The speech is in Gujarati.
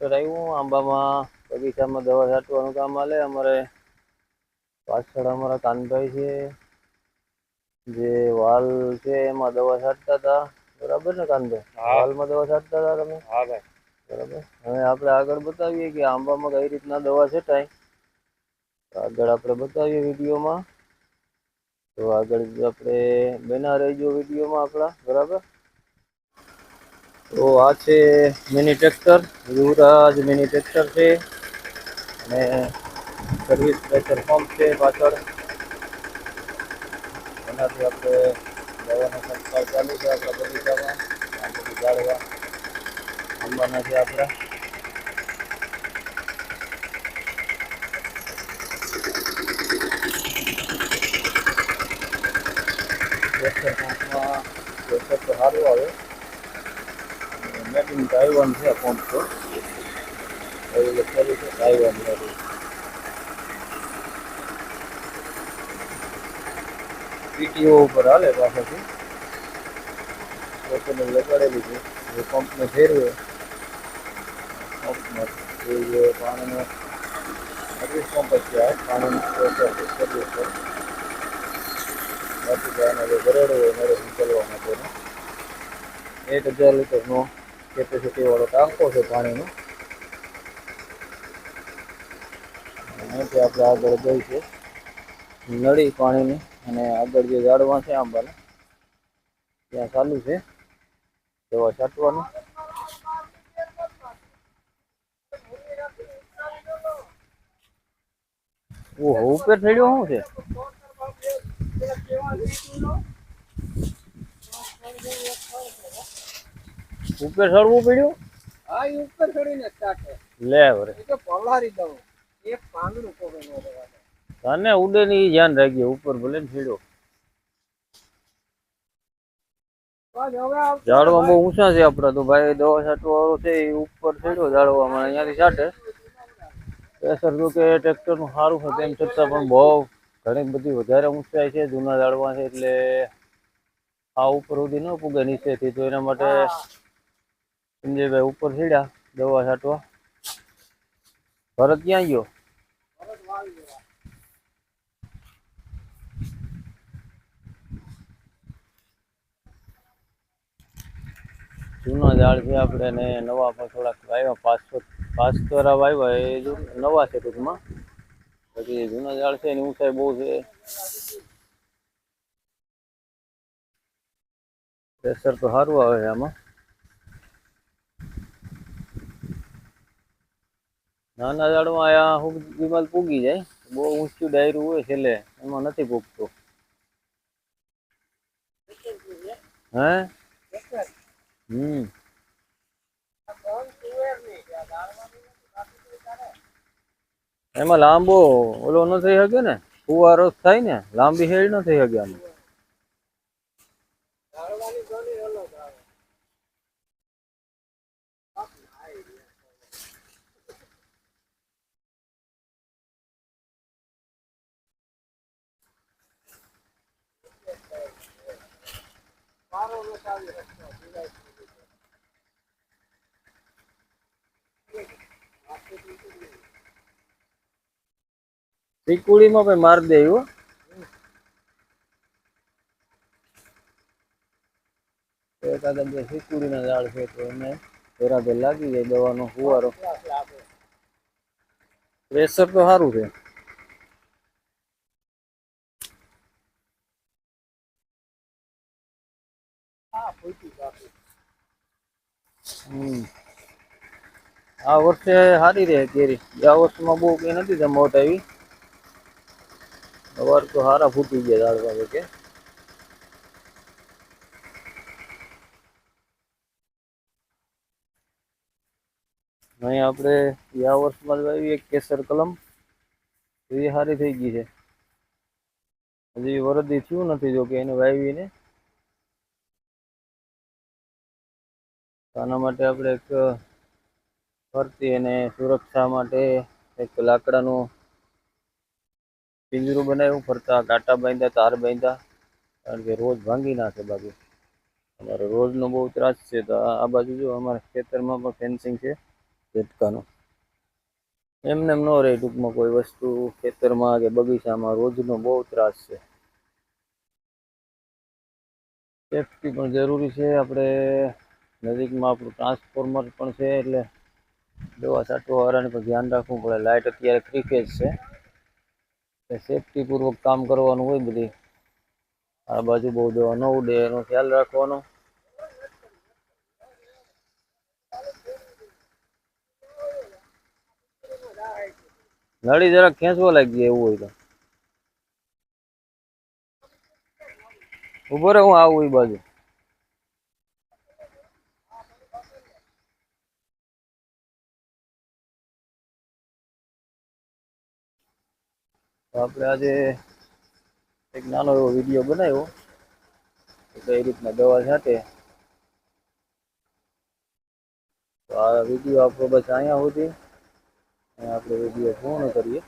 આવ્યું આંબામાં બગીચામાં દવા છાંટવાનું કામ આલે અમારે પાછળ અમારા કાનભાઈ છે જે વાલ છે એમાં દવા છાંટતા હતા. બરાબર ને કાનભાઈ? વાલમાં દવા છાંટતા હતા તમે? હા ભાઈ. બરાબર. હવે આપણે આગળ બતાવીએ કે આંબામાં કઈ રીતના દવા છટાય. આગળ આપણે બતાવીએ વિડીયોમાં. તો આગળ આપણે બના રહીજો વિડીયોમાં આપણા. બરાબર? તો આ છે mini tractor Yuvraj mini tractor છે અને સર્વિસ પ્રેશર પંપ છે પાછળ એનાથી આપણે દવાનો છંટકાવ ચાલુ છે આપણા બગીચામાં આ બધું ઝાડવા આંબાના છે આપણા પ્રેશર પંપમાં પ્રેશર તો સારું આવે ઇન તાઇવાન છે પંપ તો એવું લખેલું છે તાઇવાન પીટીઓ ઉપર હાલે પાછળથી. લોકોને લગાડેલી છે. એ પંપને ફેરવે. પંપમાં એ પાણીનો સર્વિસ પંપ જ છે પાણીનું સર્વિસ પંપ બાકી હોય મારે નીકળવા માટેનો એક હજાર લીટરનો કેપેસિટી વાળો ટાંકો છે પાણીનો. અહીંથી આપણે આગળ જઈશું. નળી પાણીની અને આગળ જે ઝાડવા છે આંબાના, ત્યાં ચાલુ છે. દવા છાંટવાનું. ઓહો, ઉપર થયો શું છે? ઉપર ચડવું પડ્યું? હા એ ઉપર ચડીને સ્ટાર્ટ લે વરે. એ તો પલારી દઉં. એક પાંદડું કોકે નો દેવા તને ઉડે ની ધ્યાન રાખજે ઉપર ભલે ને બસ ઝાડવા બહુ ઊંચા છે આપડા તો ભાઈ દવા છાંટવા વાળો છે એ ઉપર છેડ્યો ઝાડવામાં અહીંયાથી છાંટે. પ્રેશર જો કે ટ્રેક્ટરનું સારું છે તેમ છતાં પણ બહુ ઘણી બધી વધારે ઊંચાઈ છે જૂના ઝાડવા છે એટલે આ ઉપર સુધી ન પૂગે નીચેથી તો એના માટે સંજયભાઈ ઉપર છેડ્યા દવા છાંટવા. ભરત ક્યાં ગયો? જૂના ઝાડ છે આપણે ને નવા પણ થોડાક વાવ્યા પાંચસો પાંચ તોરા વાવ્યા એ નવા છે ટૂંકમાં. બાકી જૂના ઝાડ છે એની ઊંચાઈ બહુ છે. પ્રેશર તો સારું આવે છે આમાં. નાના ઝાડમાં આ હું વિમલ પૂગી જાય. બહુ ઊંચું ડાયરું હોય છેલ્લે, એમાં નથી પૂગતું. હે? હમ. એમાં લાંબો ઓલો ન થઈ શકે ને? ફુવારો થાય ને? લાંબી હેડ ન થઈ શકે ત્રિકુડીમાં પણ માર દે એવું? એકાદા બે ત્રિકુડીના ઝાડ છે તો એને બરાબર લાગી જાય દવાનો ફુવારો. પ્રેશર તો સારું છે હા ફૂટી બાકી હમ આ વર્ષે સારી રહે કેરી આ વર્ષમાં બહુ કઈ નથી જમાવટ આવી. સવાર તો સારા ફૂટી ગયા ઝાડવા કે અહીં આપણે આ વર્ષમાં વાવી એક કેસર કલમ. એ સારી થઈ ગઈ છે. હજી વરદી થયું નથી જો કે એને વાવીને. આના માટે આપણે એક ફરતી અને સુરક્ષા માટે એક લાકડાનું પિંજરું બનાવ્યું. ફરતા કાંટા બાંધ્યા, તાર બાંધ્યા, કારણ કે રોજ ભાંગી નાખે બાકી અમારે રોજનો બહુ ત્રાસ છે. તો આ બાજુ જો અમારા ખેતરમાં પણ ફેન્સિંગ છે, ઝટકાનો. એમને એમ ન રહે ટૂંકમાં કોઈ વસ્તુ ખેતરમાં કે બગીચામાં રોજનો બહુ ત્રાસ છે. સેફટી પણ જરૂરી છે. આપણે નજીકમાં આપણું ટ્રાન્સફોર્મર પણ છે એટલે દવા છાંટવા વાળાને પણ ધ્યાન રાખવું પડે. લાઇટ અત્યારે થ્રી ફેઝ છે. એટલે સેફટી પૂર્વક કામ કરવાનું હોય બધી. આ બાજુ બહુ દવા ન ઉડે, એનો ખ્યાલ રાખવાનો. નળી જરાક ખેંચવા લાગી એવું હોય તો. ઊભો રહે, હું આવું એ બાજુ. તો આપણે આજે એક નાનો એવો વીડિયો બનાવ્યો. કઈ રીતના દવા છાંટે. તો આ વીડિયો આપણો બસ અહીંયા સુધી. આપણે વીડિયો પૂર્ણ કરીએ.